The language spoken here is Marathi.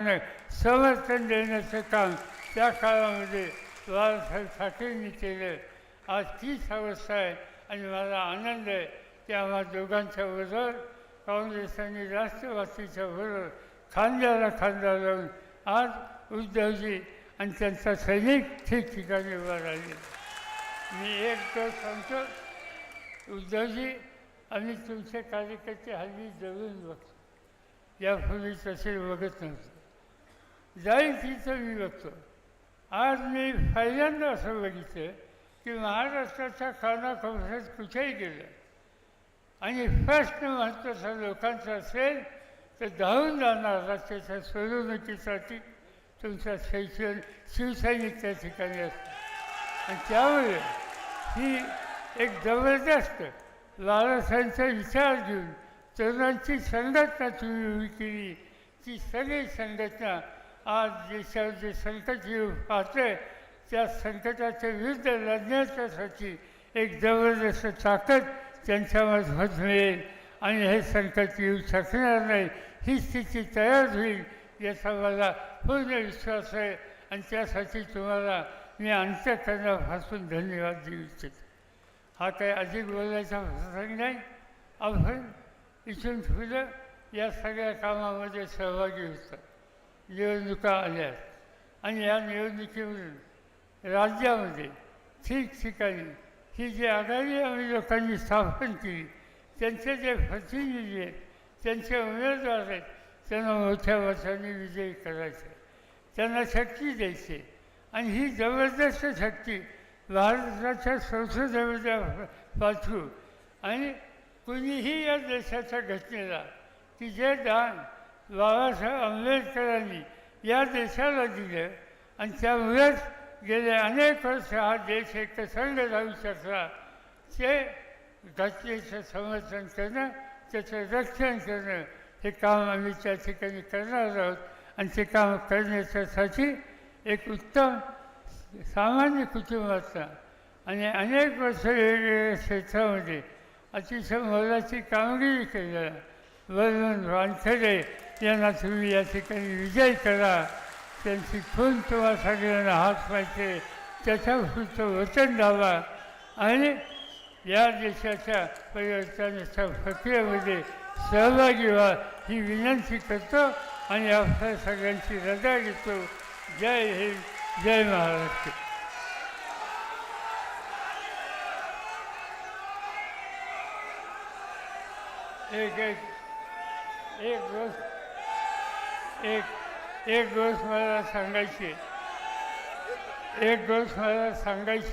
समर्थन देण्याचं काम त्या काळामध्ये बाळासाहेब ठाकरेंनी केलं आज तीच अवस्था आहे आणि मला आनंद आहे की आम्हा दोघांच्या बरोबर काँग्रेस आणि राष्ट्रवादीच्या बरोबर खांद्याला खांदा लावून आज उद्धवजी आणि त्यांचा सैनिक ठिकठिकाणी उभा राहिले. मी एक तो सांगतो उद्धवजी आम्ही तुमचे कार्यकर्ते हल्ली जवळून बघतो. यापूर्वी तसे बघत नव्हतो. जाईल तिथं मी बघतो आज मी पहिल्यांदा असं बघितलं की महाराष्ट्राच्या कानाकोपऱ्यात कुठेही गेलं आणि प्रश्न महत्त्वाचा लोकांचा असेल तर धावून जाणार राज्याच्या सोडवणुकीसाठी तुमचा शैक्षण शिवसैनिक त्या ठिकाणी असतो. आणि त्यामुळे ही एक जबरदस्त लालसांचा विचार घेऊन तरुणांची संघटना तुम्ही उभी केली ती सगळी संघटना आज देशावर जे संकट येऊ पाहते त्या संकटाच्या विरुद्ध लढण्याच्यासाठी एक जबरदस्त ताकद त्यांच्यामध्ये मिळेल. आणि हे संकट येऊ शकणार नाही ही स्थिती तयार होईल याचा मला पूर्ण विश्वास आहे. आणि त्यासाठी तुम्हाला मी अंत्यकरणापासून धन्यवाद देऊ इच्छितो. हा काही अधिक बोलायचा प्रसंग नाही. आपण इथून फुलं या सगळ्या कामामध्ये सहभागी होतात निवडणुका आल्या आणि या निवडणुकीमधून राज्यामध्ये ठिकठिकाणी ही जी आघाडी आम्ही लोकांनी स्थापन केली त्यांचे जे प्रतिनिधी आहेत त्यांचे उमेदवार आहेत त्यांना मोठ्या वर्षांनी विजयी करायचे त्यांना शक्ती द्यायची. आणि ही जबरदस्त शक्ती भारताच्या संसदेमध्ये पाठवू आणि कुणीही या देशाच्या घटनेला की जे दान बाबासाहेब आंबेडकरांनी या देशाला दिलं. आणि त्यामुळेच गेले अनेक वर्ष हा देश एकसंघ राहू शकला. ते घटनेचं समर्थन करणं त्याचं रक्षण करणं हे काम आम्ही त्या ठिकाणी करणार आहोत. आणि ते काम करण्याच्यासाठी एक उत्तम सामान्य कुटुंबाचा आणि अनेक वर्ष वेगवेगळ्या क्षेत्रामध्ये अतिशय मोलाची कामगिरी केलेला वरुण वानखडे यांना तुम्ही या ठिकाणी विजय करा. त्यांची खून तुम्हा सगळ्यांना हात पाहिजे. त्याच्यापुरतं वचन द्यावा. आणि या देशाच्या परिवर्तनाच्या प्रक्रियेमध्ये सहभागी व्हा ही विनंती करतो आणि आपल्या सगळ्यांची रजा घेतो. जय हिंद जय महाराष्ट्र. एक एक एक गोष्ट एक एक गोष्ट मला सांगायची एक गोष्ट मला सांगायची